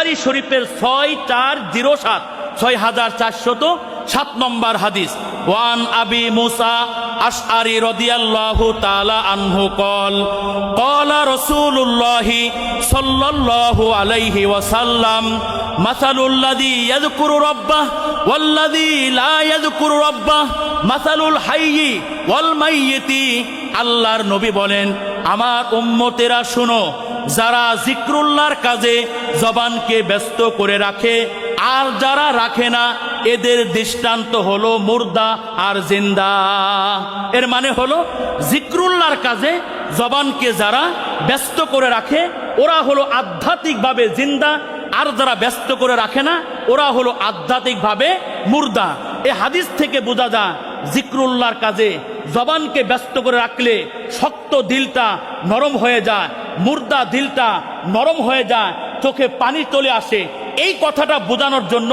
বুখারি শরীফের ছয় চার জিরো সাত, ছয় হাজার চারশত সাত নম্বর হাদিস। ওয়ান আবি মুসা আশআরি রাদিয়াল্লাহু তাআলা আনহু কল ক্বালা রাসূলুল্লাহ সাল্লাল্লাহু আলাইহি ওয়াসাল্লাম মাসালুল লাযী ইয়াযকুরু রাব্বাহ ওয়াল লাযী লা ইয়াযকুরু রাব্বাহ, মাসালুল হাইয়্যি ওয়াল মাইয়্যিতি। আল্লাহর নবী বলেন, আমার উম্মতেরা শুনো যারা জিক্রুল্লাহর কাজে জবানকে ব্যস্ত করে রাখে, আর যারা রাখে না, এদের দৃষ্টান্ত হলো মুর্দা আর জিন্দা। এর মানে হলো, জিক্রুল্লাহর কাজে জবানকে যারা ব্যস্ত করে রাখে, ওরা হলো আধ্যাত্মিকভাবে জিন্দা, আর যারা ব্যস্ত করে রাখে না, ওরা হলো আধ্যাত্মিকভাবে মুর্দা। এ হাদিস থেকে বোঝা যায়, জিক্রুল্লাহর কাজে জবানকে ব্যস্ত করে রাখলে শক্ত দিলটা নরম হয়ে যায়, মুর্দা দিলটা নরম হয়ে যায়, চোখে পানি চলে আসে। এই কথাটা বোঝানোর জন্য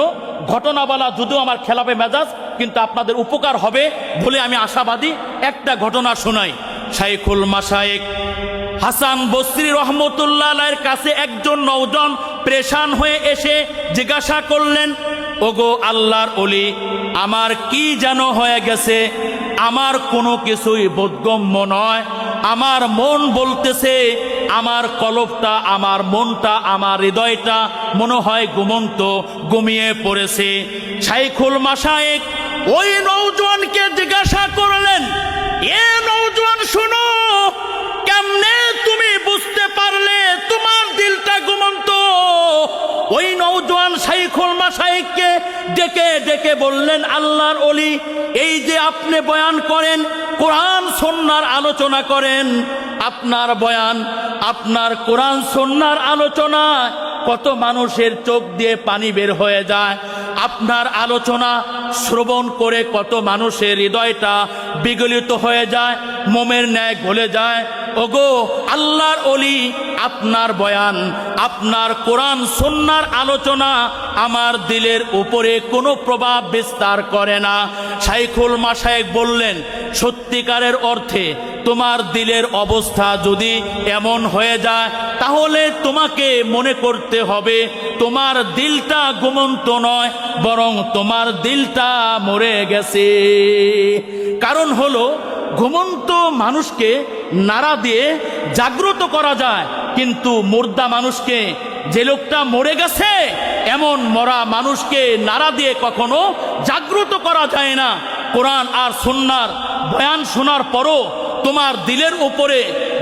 ঘটনাবালা যদিও আমার খেলাপে মেজাজ, কিন্তু আপনাদের উপকার হবে বলে আমি আশাবাদী একটা ঘটনা শোনাই। শাইখুল মাসায়েক হাসান বসরি রহমতুল্লাহ কাছে একজন নৌজন প্রেশান হয়ে এসে জিজ্ঞাসা করলেন, ওগো আল্লাহর অলি, আমার কি যেন হয়ে গেছে? আমার কোনো কিছুই বোধগম্য নয়। আমার মন বলতেছে, আমার কলবটা আমার মনটা, আমার হৃদয়টা মনে হয় ঘুমন্ত, ঘুমিয়ে পড়েছে। শাইখুল মাসায়েক ওই নৌজওয়ানকে জিজ্ঞাসা করলেন, এ নৌজওয়ান শুনো, কেমনে তুমি বুঝতে পারলে তোমার দিলটা ঘুমন্ত? ওই নৌজওয়ান শাইখুল মাসাইককে ডেকে ডেকে বললেন, আল্লাহর অলি এই যে আপনি বয়ান করেন, কোরআন সন্ন্যার আলোচনা করেন, আপনার বয়ান, আপনার কোরআন সন্ন্যার আলোচনা, কত মানুষের চোখ দিয়ে পানি বের হয়ে যায়। আপনার আলোচনা শ্রবণ করে কত মানুষের হৃদয়টা বিগলিত হয়ে যায়, মোমের ন্যায় গলে যায়। ওগো, আল্লাহর অলি আপনার বয়ান, আপনার কোরআন সন্ন্যার আলোচনা আমার দিলের উপরে কোনো প্রভাব বিস্তার করে না। সাইখুল মাসায়েক বললেন, সত্যিকারের অর্থে তোমার দিলের অবস্থা যদি এমন হয়ে যায়, তাহলে তোমাকে মনে করতে হবে তোমার দিলটা ঘুমন্ত নয়, বরং তোমার দিলটা মরে গেছে। কারণ হলো, ঘুমন্ত মানুষকে নাড়া দিয়ে জাগ্রত করা যায়, কিন্তু মুর্দা মানুষকে যে লোকটা মরে গেছে, এমন মরা মানুষকে নাড়া দিয়ে কখনো জাগ্রত করা যায় না। কোরআন আর সুন্নার বয়ান শোনার পরও তোমার দিলের উপরে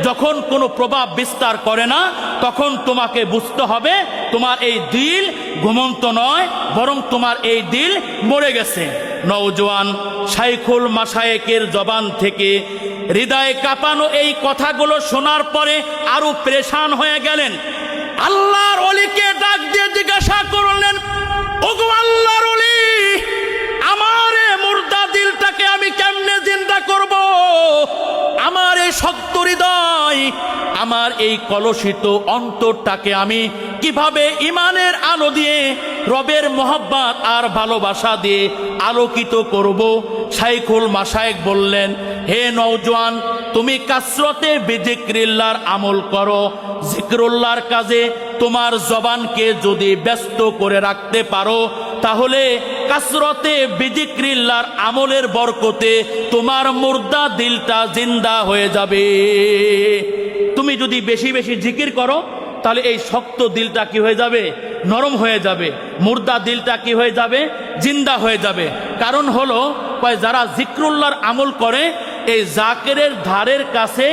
যখন কোনো প্রভাব বিস্তার করে না, তখন তোমাকে বুঝতে হবে তোমার এই দিল ঘুমন্ত নয়, বরং তোমার এই দিল মরে গেছে। নৌজওয়ান শাইখুল মাসায়েকের জবান থেকে হৃদয়ে কাঁপানো এই কথাগুলো শোনার পরে আরও প্রেশান হয়ে গেলেন। আল্লাহর অলিকে ডাক দিয়ে জিজ্ঞাসা আমার এই কলসিত অন্তরটাকে আমি কীভাবে ইমানের আলো দিয়ে, রবের মোহাব্বত আর ভালোবাসা দিয়ে আলোকিত করব? শাইখুল মাসায়েক বললেন, হে নৌজওয়ান তুমি কাসরতে বিজিক্রিল্লার আমল করো। জিক্রুল্লাহর কাজে তোমার জবানকে যদি ব্যস্ত করে রাখতে পারো, তাহলে কাসরতে বিজিক্রিল্লার আমলের বরকতে তোমার মুর্দা দিলটা জিন্দা হয়ে যাবে। তুমি যদি বেশি বেশি জিকির করো, তাহলে এই শক্ত দিলটা কি হয়ে যাবে? নরম হয়ে যাবে। মুর্দা দিলটা কি হয়ে যাবে? জিন্দা হয়ে যাবে। কারণ হলো যারা জিক্রুল্লাহর আমল করে, এই জাকেরের ধারের কাছে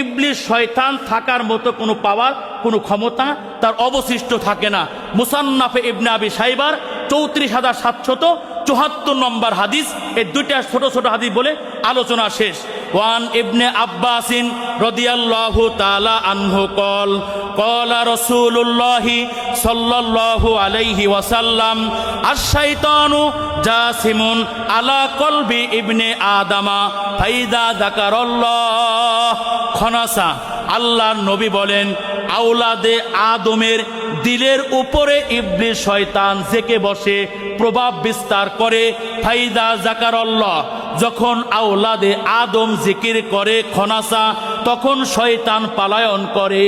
ইবলিশ শয়তান থাকার মতো কোনো পাওয়ার, কোনো ক্ষমতা তার অবশিষ্ট থাকে না। মুসান্নাফে ইবনে আবি সাইবার, চৌত্রিশ হাজার সাতশত চুহাত্তর নম্বর হাদিস, এই দুইটা ছোট ছোট হাদিস বলে আলোচনা শেষ। ওয়ান ইবনে আব্বাসিন রদিয়াল্লাহু তাআলা আনহু কল, কলা রসুল্লাহি সাল্লাল্লাহু আলাইহি ওয়াসাল্লাম, আশ-শাইতানু জাসিমুন আলা কলবি ইবনে আদামা, ফাইদা যাকারাল্লাহ। খনাসা, আল্লাহর নবী বলেন আউলাদে আদমের দিলের উপরে ইবলি শয়তান জেকে বসে প্রভাব বিস্তার করে, ফাইদা জাকারল্লাহ যখন আউলাদে আদম জিকির করে খনাসা, তখন শয়তান পালায়ন করে।